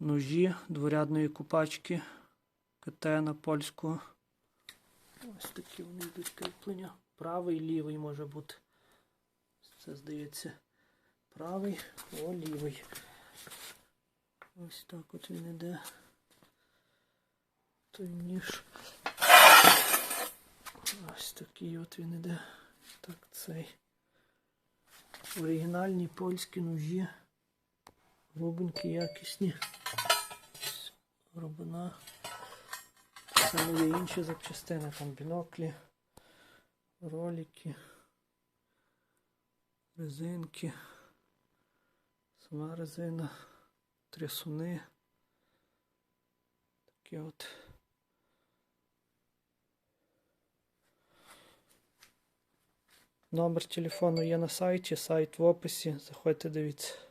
ножі дворядної купачки КТ на польську. Ось такі вони йдуть кріплення. Правий, лівий може бути. Це здається правий, о, лівий. Ось так от він іде. Той ніж. Ось такий от він іде. Так, цей. Оригінальні польські ножі. Рубинки якісні. Рубина. Це є інші запчастини, там біноклі, ролики, резинки, сама резина, трясуни. Такі от. Номер телефону є на сайті, сайт в описі. Заходьте, дивіться.